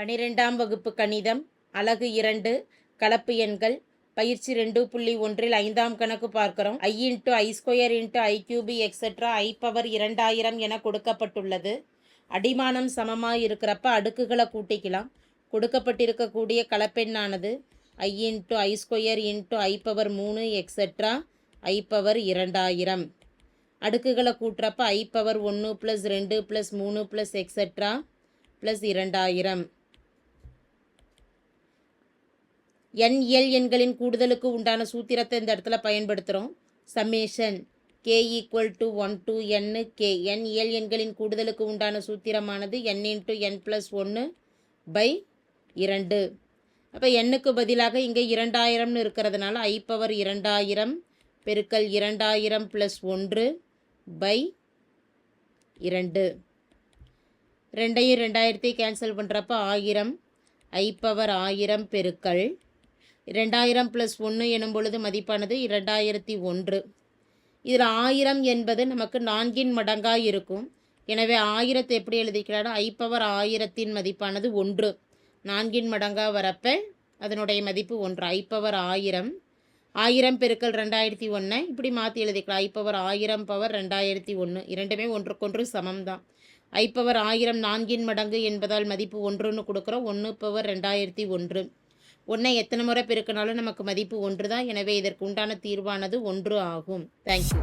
பனிரெண்டாம் வகுப்பு கணிதம் அலகு இரண்டு கலப்பு எண்கள் பயிற்சி ரெண்டு புள்ளி ஒன்றில் ஐந்தாம் கணக்கு பார்க்கிறோம். I into i square into i cube etcetera i power இரண்டாயிரம் என கொடுக்கப்பட்டுள்ளது. அடிமானம் சமமாக இருக்கிறப்ப அடுக்குகளை கூட்டிக்கலாம். கொடுக்கப்பட்டிருக்கக்கூடிய கலப்பெண்ணானது i into i square into i power மூணு எக்ஸெட்ரா ஐ பவர் இரண்டாயிரம். அடுக்குகளை கூட்டுறப்ப ஐ பவர் ஒன்று ப்ளஸ் ரெண்டு ப்ளஸ் மூணு ப்ளஸ் எக்ஸெட்ரா ப்ளஸ் இரண்டாயிரம். என் இயல் எண்களின் கூடுதலுக்கு உண்டான சூத்திரத்தை இந்த இடத்துல பயன்படுத்துகிறோம் summation k equal to one to n k n இயல் எண்களின் கூடுதலுக்கு உண்டான சூத்திரமானது என் இன்ட்டு என் ப்ளஸ் ஒன்று பை இரண்டு. அப்போ எண்ணுக்கு பதிலாக இங்கே இரண்டாயிரம்னு இருக்கிறதுனால ஐ பவர் இரண்டாயிரம் பெருக்கல் இரண்டாயிரம் ப்ளஸ் ஒன்று பை இரண்டு. ரெண்டையும் ரெண்டாயிரத்தையும் கேன்சல் பண்ணுறப்ப ஆயிரம் ஐ பவர் ஆயிரம் பெருக்கல் ரெண்டாயிரம் ப்ளஸ் ஒன்று எனும் பொழுது மதிப்பானது இரண்டாயிரத்தி ஒன்று. இதில் ஆயிரம் என்பது நமக்கு நான்கின் மடங்காக இருக்கும். எனவே ஆயிரத்தை எப்படி எழுதிக்கிறாரோ ஐ பவர் ஆயிரத்தின் மதிப்பானது ஒன்று. நான்கின் மடங்காக வரப்ப அதனுடைய மதிப்பு ஒன்று. ஐ பவர் ஆயிரம். ஆயிரம் பெருக்கல் ரெண்டாயிரத்தி ஒன்றை இப்படி மாற்றி எழுதிக்கலாம். ஐ பவர் ஆயிரம் பவர் ரெண்டாயிரத்தி ஒன்று இரண்டுமே ஒன்றுக்கொன்று சமம் தான் ஐ பவர் ஆயிரம் நான்கின் மடங்கு என்பதால் மதிப்பு ஒன்றுன்னு கொடுக்குறோம். ஒன்று பவர் ரெண்டாயிரத்தி ஒன்று. ஒன்றை எத்தனை முறை பெருக்கினாலும் நமக்கு மதிப்பு ஒன்று தான் எனவே இதற்கு உண்டான தீர்வானது ஒன்று ஆகும். தேங்க்யூ